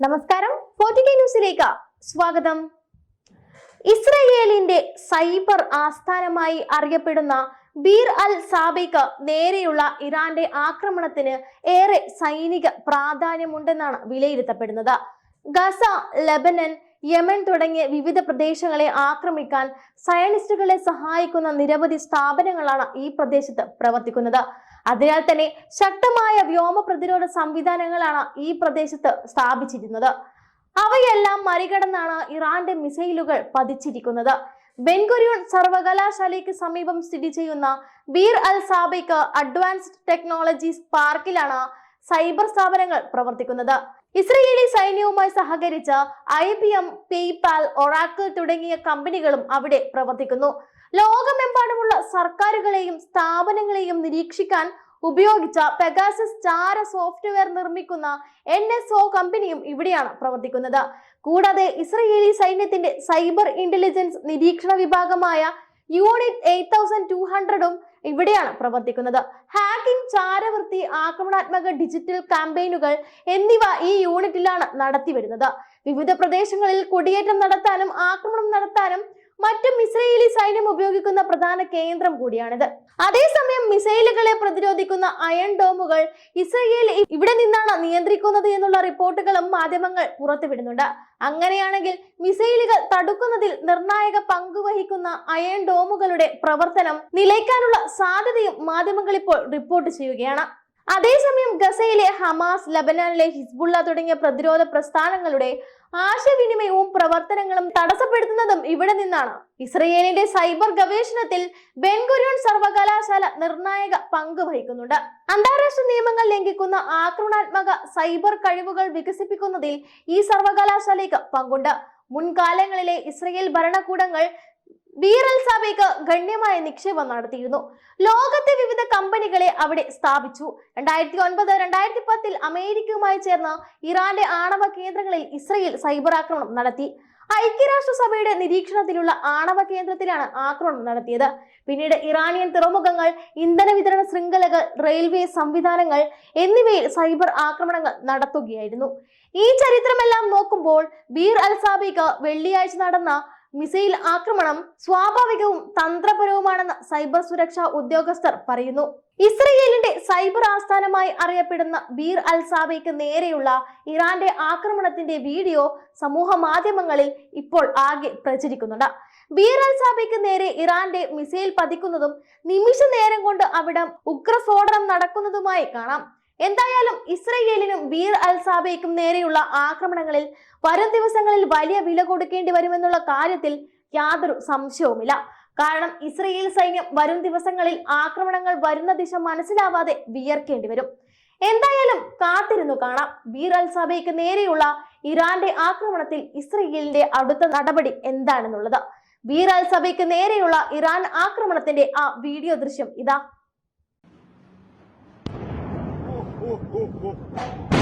നമസ്കാരം. ന്യൂസിലേക്ക് സ്വാഗതം. ഇസ്രയേലിന്റെ സൈബർ ആസ്ഥാനമായി അറിയപ്പെടുന്ന ബീർ അൽ സാബിക്ക് നേരെയുള്ള ഇറാന്റെ ആക്രമണത്തിന് ഏറെ സൈനിക പ്രാധാന്യമുണ്ടെന്നാണ് വിലയിരുത്തപ്പെടുന്നത്. ഗസ ലബനൻ യമൻ തുടങ്ങിയ വിവിധ പ്രദേശങ്ങളെ ആക്രമിക്കാൻ സയനിസ്റ്റുകളെ സഹായിക്കുന്ന നിരവധി സ്ഥാപനങ്ങളാണ് ഈ പ്രദേശത്ത് പ്രവർത്തിക്കുന്നത്. അതിനാൽ തന്നെ ശക്തമായ വ്യോമ പ്രതിരോധ സംവിധാനങ്ങളാണ് ഈ പ്രദേശത്ത് സ്ഥാപിച്ചിരുന്നത്. അവയെല്ലാം മറികടന്നാണ് ഇറാന്റെ മിസൈലുകൾ പതിച്ചിരിക്കുന്നത്. ബെൻഗുരിയോൺ സർവകലാശാലയ്ക്ക് സമീപം സ്ഥിതി ചെയ്യുന്ന Bir al Sabik advanced technologies പാർക്കിലാണ് cyber സ്ഥാപനങ്ങൾ പ്രവർത്തിക്കുന്നത്. ഇസ്രയേലി സൈന്യവുമായി സഹകരിച്ച I B M PayPal Oracle തുടങ്ങിയ കമ്പനികളും അവിടെ പ്രവർത്തിക്കുന്നു. ലോകമെമ്പാടുമുള്ള സർക്കാരുകളെയും സ്ഥാപനങ്ങളെയും നിരീക്ഷിക്കാൻ ഉപയോഗിച്ച പെഗാസസ് ചാര സോഫ്റ്റ്വെയർ നിർമ്മിക്കുന്ന എൻ എസ് ഒ കമ്പനിയും ഇവിടെയാണ് പ്രവർത്തിക്കുന്നത്. കൂടാതെ ഇസ്രയേലി സൈന്യത്തിന്റെ സൈബർ ഇന്റലിജൻസ് നിരീക്ഷണ വിഭാഗമായ യൂണിറ്റ് എയ്റ്റ് തൗസൻഡ് ടു ഹൺഡ്രഡും ഇവിടെയാണ് പ്രവർത്തിക്കുന്നത്. ഹാക്കിംഗ് ചാരവൃത്തി ആക്രമണാത്മക ഡിജിറ്റൽ ക്യാമ്പയിനുകൾ എന്നിവ ഈ യൂണിറ്റിലാണ് നടത്തിവരുന്നത്. വിവിധ പ്രദേശങ്ങളിൽ കുടിയേറ്റം നടത്താനും ആക്രമണം നടത്താനും മറ്റും ഇസ്രയേലി സൈന്യം ഉപയോഗിക്കുന്ന പ്രധാന കേന്ദ്രം കൂടിയാണിത്. അതേസമയം മിസൈലുകളെ പ്രതിരോധിക്കുന്ന അയൺ ഡോമുകൾ ഇസ്രയേൽ ഇവിടെ നിന്നാണ് നിയന്ത്രിക്കുന്നത് എന്നുള്ള റിപ്പോർട്ടുകളും മാധ്യമങ്ങൾ പുറത്തുവിടുന്നുണ്ട്. അങ്ങനെയാണെങ്കിൽ മിസൈലുകൾ തടുക്കുന്നതിൽ നിർണായക പങ്കുവഹിക്കുന്ന അയൺ ഡോമുകളുടെ പ്രവർത്തനം നിലയ്ക്കാനുള്ള സാധ്യതയും മാധ്യമങ്ങൾ ഇപ്പോൾ റിപ്പോർട്ട് ചെയ്യുകയാണ്. അതേസമയം ഗസയിലെ ഹമാസ് ലബനാനിലെ ഹിസ്ബുള്ള തുടങ്ങിയ പ്രതിരോധ പ്രസ്ഥാനങ്ങളുടെ ആശയവിനിമയവും പ്രവർത്തനങ്ങളും തടസ്സപ്പെടുത്തുന്നതും ഇവിടെ നിന്നാണ്. ഇസ്രയേലിന്റെ സൈബർ ഗവേഷണത്തിൽ ബെൻഗുരിയോൺ സർവകലാശാല നിർണായക പങ്ക് വഹിക്കുന്നുണ്ട്. അന്താരാഷ്ട്ര നിയമങ്ങൾ ലംഘിക്കുന്ന ആക്രമണാത്മക സൈബർ കഴിവുകൾ വികസിപ്പിക്കുന്നതിൽ ഈ സർവകലാശാലയ്ക്ക് പങ്കുണ്ട്. മുൻകാലങ്ങളിലെ ഇസ്രയേൽ ഭരണകൂടങ്ങൾ ബീർ അൽ സാബേക്ക് ഗണ്യമായ നിക്ഷേപം നടത്തിയിരുന്നു. ലോകത്തെ വിവിധ കമ്പനികളെ അവിടെ സ്ഥാപിച്ചു. രണ്ടായിരത്തി ഒൻപത് രണ്ടായിരത്തി പത്തിൽ അമേരിക്കയുമായി ചേർന്ന് ഇറാന്റെ ആണവ കേന്ദ്രങ്ങളിൽ ഇസ്രയേൽ സൈബർ ആക്രമണം നടത്തി. ഐക്യരാഷ്ട്രസഭയുടെ നിരീക്ഷണത്തിലുള്ള ആണവ കേന്ദ്രത്തിലാണ് ആക്രമണം നടത്തിയത്. പിന്നീട് ഇറാനിയൻ തുറമുഖങ്ങൾ ഇന്ധന വിതരണ ശൃംഖലകൾ റെയിൽവേ സംവിധാനങ്ങൾ എന്നിവയിൽ സൈബർ ആക്രമണങ്ങൾ നടത്തുകയായിരുന്നു. ഈ ചരിത്രമെല്ലാം നോക്കുമ്പോൾ ബീർ അൽ സാബിക്ക് വെള്ളിയാഴ്ച നടന്ന മിസൈൽ ആക്രമണം സ്വാഭാവികവും തന്ത്രപരവുമാണെന്ന് സൈബർ സുരക്ഷാ ഉദ്യോഗസ്ഥർ പറയുന്നു. ഇസ്രയേലിന്റെ സൈബർ ആസ്ഥാനമായി അറിയപ്പെടുന്ന ബീർ അൽ സാബയ്ക്ക് നേരെയുള്ള ഇറാന്റെ ആക്രമണത്തിന്റെ വീഡിയോ സമൂഹ മാധ്യമങ്ങളിൽ ഇപ്പോൾ ആകെ പ്രചരിക്കുന്നുണ്ട്. ബീർ അൽ സാബയ്ക്ക് നേരെ ഇറാന്റെ മിസൈൽ പതിക്കുന്നതും നിമിഷ നേരം കൊണ്ട് അവിടം ഉഗ്രസ്ഫോടനം നടക്കുന്നതുമായി കാണാം. എന്തായാലും ഇസ്രയേലിനും വീർ അൽ സാബയ്ക്കും നേരെയുള്ള ആക്രമണങ്ങളിൽ വരും ദിവസങ്ങളിൽ വലിയ വില കൊടുക്കേണ്ടി വരുമെന്നുള്ള കാര്യത്തിൽ യാതൊരു സംശയവുമില്ല. കാരണം ഇസ്രയേൽ സൈന്യം വരും ദിവസങ്ങളിൽ ആക്രമണങ്ങൾ വരുന്ന ദിശ മനസ്സിലാവാതെ വിയർക്കേണ്ടി വരും. എന്തായാലും കാത്തിരുന്നു കാണാം. ബീർ അൽ സബയ്ക്ക് നേരെയുള്ള ഇറാന്റെ ആക്രമണത്തിൽ ഇസ്രയേലിന്റെ അടുത്ത നടപടി എന്താണെന്നുള്ളത്. ബീർ അൽ നേരെയുള്ള ഇറാൻ ആക്രമണത്തിന്റെ ആ വീഡിയോ ദൃശ്യം ഇതാ. Oh, oh, oh.